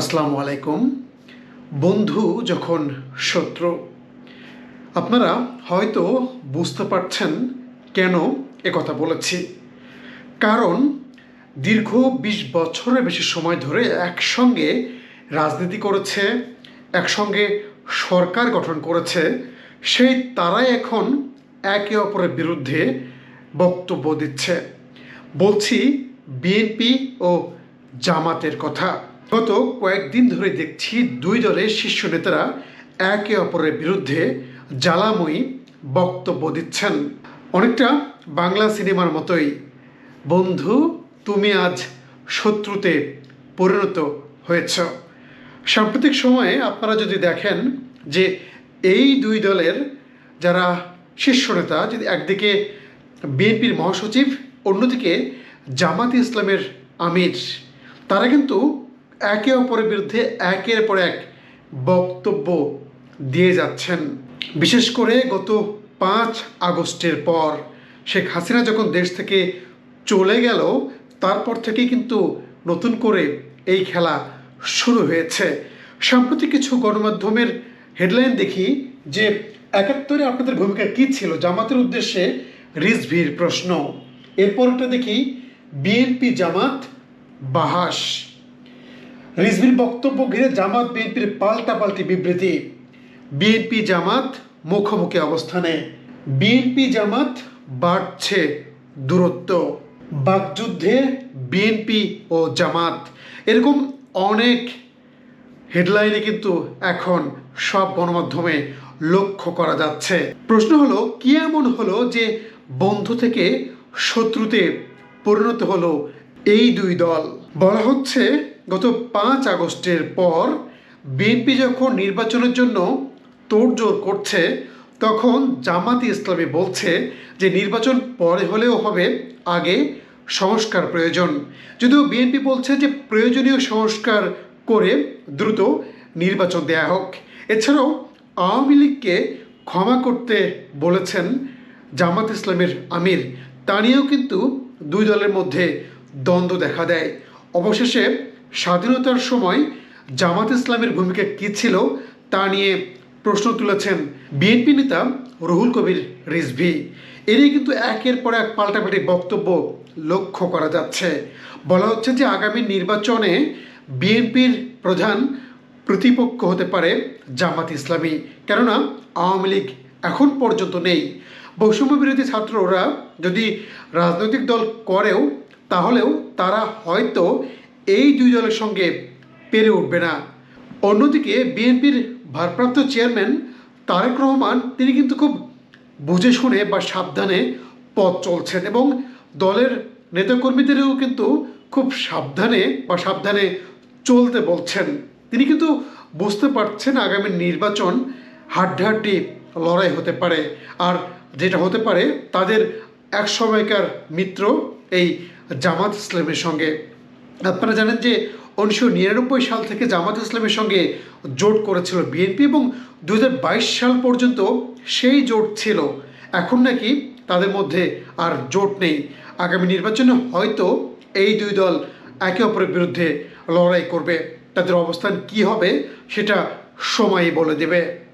আসসালামু আলাইকুম। বন্ধু যখন শত্রু, আপনারা হয়তো বুঝতে পারছেন কেন কথা বলেছি। কারণ দীর্ঘ বিশ বছরের বেশি সময় ধরে একসঙ্গে রাজনীতি করেছে, একসঙ্গে সরকার গঠন করেছে, সেই তারাই এখন একে অপরের বিরুদ্ধে বক্তব্য দিচ্ছে। বলছি বিএনপি ও জামাতের কথা। গত কয়েকদিন ধরে দেখছি দুই দলের শীর্ষ নেতারা একে অপরের বিরুদ্ধে জ্বালাময়ী বক্তব্য দিচ্ছেন। অনেকটা বাংলা সিনেমার মতোই। বন্ধু, তুমি আজ শত্রুতে পরিণত হয়েছ। সাম্প্রতিক সময়ে আপনারা যদি দেখেন যে এই দুই দলের যারা শীর্ষ নেতা, যদি একদিকে বিএনপির মহাসচিব, অন্যদিকে জামাত ইসলামের আমির, তারা কিন্তু একে অপরের বিরুদ্ধে একের পর এক বক্তব্য দিয়ে যাচ্ছেন। বিশেষ করে গত পাঁচ আগস্টের পর শেখ হাসিনা যখন দেশ থেকে চলে গেল, তারপর থেকে কিন্তু নতুন করে এই খেলা শুরু হয়েছে। সাম্প্রতিক কিছু গণমাধ্যমের হেডলাইন দেখি যে একাত্তরে আপনাদের ভূমিকা কী ছিল? জামাতের উদ্দেশ্যে রিজভির প্রশ্ন। এরপরটা দেখি, বিএনপি জামাত বাহাস রিজভির বক্তব্য ঘিরে জামাত বিএনপির পাল্টাপাল্টি বিবৃতি। বিএনপি জামাত মুখোমুখি অবস্থানে। বিএনপি জামাত বাড়ছে দূরত্ব। বাকযুদ্ধে বিএনপি ও জামাত। এরকম অনেক হেডলাইনে কিন্তু এখন সব গণমাধ্যমে লক্ষ্য করা যাচ্ছে। প্রশ্ন হলো, কি এমন হলো যে বন্ধু থেকে শত্রুতে পরিণত হলো এই দুই দল? বলা হচ্ছে গত পাঁচ আগস্টের পর বিএনপি যখন নির্বাচনের জন্য তোড়জোড় করছে, তখন জামাতি ইসলামী বলছে যে নির্বাচন পরে হলেও হবে, আগে সংস্কার প্রয়োজন। যদিও বিএনপি বলছে যে প্রয়োজনীয় সংস্কার করে দ্রুত নির্বাচন দেয়া হোক। এছাড়াও আওয়ামী লীগকে ক্ষমা করতে বলেছেন জামাত ইসলামের আমির। তা নিয়েও কিন্তু দুই দলের মধ্যে দ্বন্দ্ব দেখা দেয়। অবশেষে স্বাধীনতার সময় জামাত ইসলামের ভূমিকা কী ছিল তা নিয়ে প্রশ্ন তুলেছেন বিএনপি নেতা রুহুল কবির রিজভি। এরই কিন্তু একের পর এক পাল্টাপাল্টি বক্তব্য লক্ষ্য করা যাচ্ছে। বলা হচ্ছে যে আগামী নির্বাচনে বিএনপির প্রধান প্রতিপক্ষ হতে পারে জামাত ইসলামী। কেননা আওয়ামী লীগ এখন পর্যন্ত নেই। বৈষম্য বিরোধী ছাত্ররা যদি রাজনৈতিক দল করেও, তাহলেও তারা হয়তো এই দুই দলের সঙ্গে পেরে উঠবে না। অন্যদিকে বিএনপির ভারপ্রাপ্ত চেয়ারম্যান তারেক রহমান, তিনি কিন্তু খুব বুঝে শুনে বা সাবধানে পথ চলছেন এবং দলের নেতাকর্মীদেরও কিন্তু খুব সাবধানে বা সাবধানে চলতে বলছেন। তিনি কিন্তু বুঝতে পারছেন আগামী নির্বাচন হাড্ডাহাড্ডি লড়াই হতে পারে। আর যেটা হতে পারে, তাদের এক সময়কার মিত্র এই জামাত ইসলামের সঙ্গে। আপনারা জানেন যে উনিশশো নিরানব্বই সাল থেকে জামাত ইসলামের সঙ্গে জোট করেছিল বিএনপি এবং দু হাজার বাইশ সাল পর্যন্ত সেই জোট ছিল। এখন নাকি তাদের মধ্যে আর জোট নেই। আগামী নির্বাচনে হয়তো এই দুই দল একে অপরের বিরুদ্ধে লড়াই করবে। তাদের অবস্থান কি হবে সেটা সময়ই বলে দেবে।